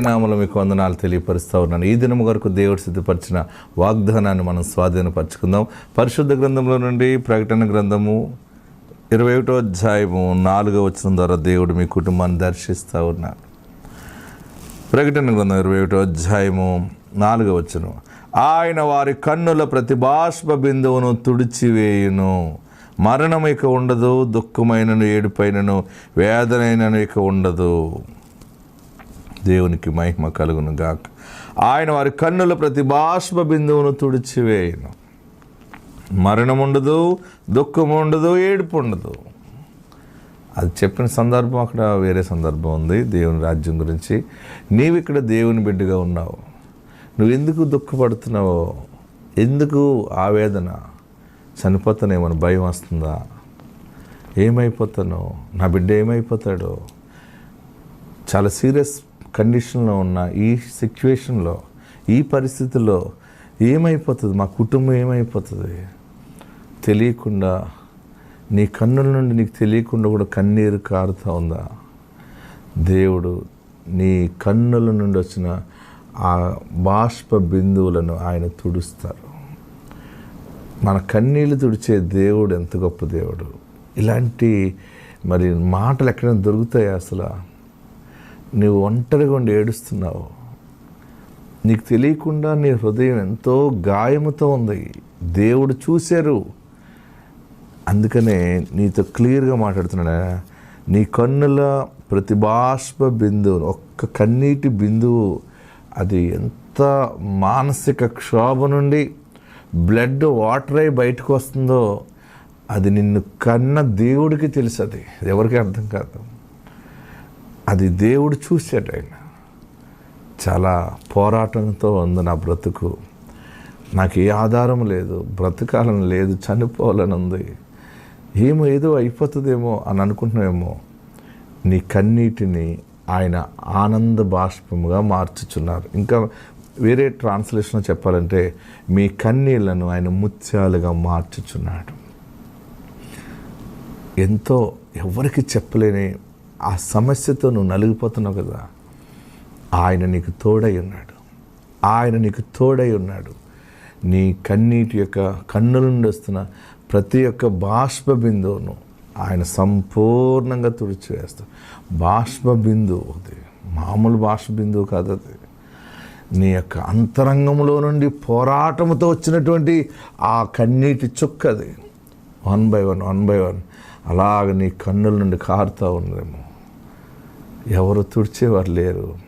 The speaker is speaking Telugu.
నామలు మీకు వందనాలు తెలియపరుస్తూ ఉన్నాను. ఈ దినం వరకు దేవుడు సిద్ధపరిచిన వాగ్దానాన్ని మనం స్వాధీనపరచుకుందాం. పరిశుద్ధ గ్రంథంలో నుండి ప్రకటన గ్రంథము ఇరవై ఒకటో అధ్యాయము నాలుగో వచ్చిన ద్వారా దేవుడు మీ కుటుంబాన్ని దర్శిస్తూ ఉన్నాడు. ప్రకటన గ్రంథం ఇరవై ఒకటో అధ్యాయము నాలుగో వచ్చును ఆయన వారి కన్నుల ప్రతి బాష్ప బిందువును తుడిచివేయును. మరణం ఇక ఉండదు దుఃఖమైనను ఏడుపైనను వేదనైనను ఇక ఉండదు. దేవునికి మహిమ కలుగును గాక ఆయన వారి కన్నుల ప్రతి బాష్ప బిందువును తుడిచివేయను. మరణం ఉండదు దుఃఖం ఉండదు ఏడుపు ఉండదు. అది చెప్పిన సందర్భం అక్కడ వేరే సందర్భం ఉంది. దేవుని రాజ్యం గురించి నీవు ఇక్కడ దేవుని బిడ్డగా ఉన్నావు. నువ్వు ఎందుకు దుఃఖపడుతున్నావో ఎందుకు ఆవేదన చనిపోతానేమని భయం వస్తుందా? ఏమైపోతానో? నా బిడ్డ ఏమైపోతాడో? చాలా సీరియస్ కండిషన్లో ఉన్న ఈ సిచ్యువేషన్లో ఈ పరిస్థితుల్లో ఏమైపోతుంది? మా కుటుంబం ఏమైపోతుంది? తెలియకుండా నీ కన్నుల నుండి నీకు తెలియకుండా కూడా కన్నీరు కారుతూ ఉందా? దేవుడు నీ కన్నుల నుండి వచ్చిన ఆ బాష్ప బిందువులను ఆయన తుడుస్తారు. మన కన్నీళ్ళు తుడిచే దేవుడు ఎంత గొప్ప దేవుడు. ఇలాంటి మరి మాటలు ఎక్కడైనా దొరుకుతాయి అసలు? నువ్వు ఒంటరిగా ఉండి ఏడుస్తున్నావు. నీకు తెలియకుండా నీ హృదయం ఎంతో గాయముతో ఉంది. దేవుడు చూశారు. అందుకనే నీతో క్లియర్గా మాట్లాడుతున్నాడా నీ కన్నుల ప్రతి బాష్ప బిందువు ఒక్క కన్నీటి బిందువు అది ఎంత మానసిక క్షోభ నుండి బ్లడ్ వాటర్ అయి బయటకు వస్తుందో అది నిన్ను కన్న దేవుడికి తెలుసు అది ఎవరికి అర్థం కాదు. అది దేవుడు చూశాడు ఆయన. చాలా పోరాటంతో ఉంది నా బ్రతుకు. నాకు ఏ ఆధారం లేదు బ్రతకాలని లేదు చనిపోవాలని ఉంది. ఏమో ఏదో అయిపోతుందేమో అని అనుకుంటున్నామేమో నీ కన్నీటిని ఆయన ఆనంద బాష్పముగా మార్చుచున్నారు. ఇంకా వేరే ట్రాన్స్లేషన్ చెప్పాలంటే మీ కన్నీళ్ళను ఆయన ముత్యాలుగా మార్చుచున్నాడు. ఎంతో ఎవరికి చెప్పలేని ఆ సమస్యతో నువ్వు నలిగిపోతున్నావు కదా ఆయన నీకు తోడై ఉన్నాడు. ఆయన నీకు తోడై ఉన్నాడు. నీ కన్నీటి యొక్క కన్నుల నుండి వస్తున్న ప్రతి ఒక్క బాష్ప బిందువును ఆయన సంపూర్ణంగా తుడిచివేస్తాడు. బాష్ప బిందువు అది. మామూలు బాష్ప బిందువు కాదు అది. నీ యొక్క అంతరంగంలో నుండి పోరాటంతో వచ్చినటువంటి ఆ కన్నీటి చుక్కది one by one one by one. అలాగ నీ కన్నుల నుండి కారుతూ ఉందేమో. ఎవరు తుడిచేవారు లేరు.